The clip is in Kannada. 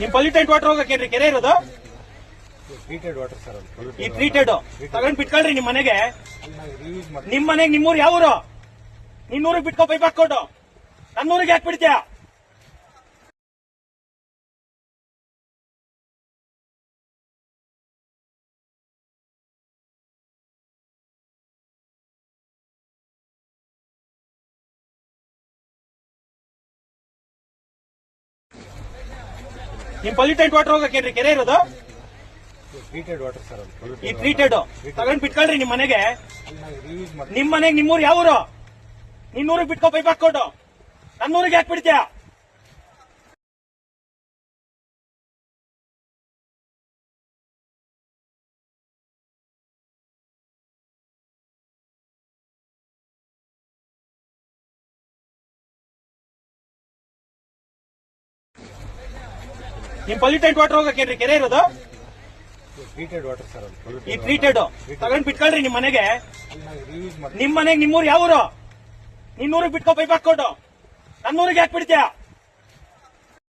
ನಿಮ್ ಪೊಲ್ಯೂಟೆಂಟ್ ವಾಟರ್ ಹೋಗಕ್ಕೇನ್ರಿ? ಕೆರೆ ಇರೋದು? ಟ್ರೀಟೆಡ್ ವಾಟರ್ ಸರ್ ಈ ಟ್ರೀಟೆಡ್ ತಗೊಂಡ್ ಬಿಟ್ಕೊಳ್ರಿ ನಿಮ್ ಮನೆಗೆ. ನಿಮ್ ಮನೆಗೆ ನಿಮ್ಮೂರ್ ಯಾವ ಊರು ನಿನ್ನೂರಿಗೆ ಬಿಟ್ಕೊ ಪೈಪ್ ಹಾಕೊಂಡು ನನ್ನೂರಿಗೆ ಯಾಕೆ ಬಿಡ್ತೀಯ? ನಿಮ್ ಪೊಲ್ಯೂಟೆಡ್ ವಾಟರ್ ಹೋಗಕ್ಕೇನ್ರಿ ಕೆರೆ ಇರೋದು? ಟ್ರೀಟೆಡ್ ವಾಟರ್ ಸರ್ ಈ ಟ್ರೀಟೆಡ್ ತಗೊಂಡ್ ಬಿಟ್ಕೊಳ್ರಿ ನಿಮ್ ಮನೆಗೆ. ನಿಮ್ ಮನೆಗೆ ನಿಮ್ಮೂರ್ ಯಾವ ಊರು ನಿನ್ನೂರಿಗೆ ಬಿಟ್ಕೊ ಪೈಪ್ ಹಾಕೊಂಡು ನನ್ನೂರಿಗೆ ಯಾಕೆ ಬಿಡ್ತೀಯ? ನಿಮ್ ಪೊಲ್ಯೂಟೆಂಟ್ ವಾಟರ್ ಹೋಗಕ್ಕೇನ್ರಿ ಕೆರೆ ಇರೋದು? ಟ್ರೀಟೆಡ್ ವಾಟರ್ ಸರ್ ಈ ಟ್ರೀಟೆಡ್ ತಗೊಂಡ್ ಬಿಟ್ಕೊಳ್ರಿ ನಿಮ್ ಮನೆಗೆ. ನಿಮ್ ಮನೆಗೆ ನಿಮ್ಮೂರ್ ಯಾವ ಊರು ನಿನ್ನೂರಿಗೆ ಬಿಟ್ಕೊ ಪೈಪ್ ಹಾಕೊಂಡು ನನ್ನೂರಿಗೆ ಯಾಕೆ ಬಿಡ್ತೀಯ?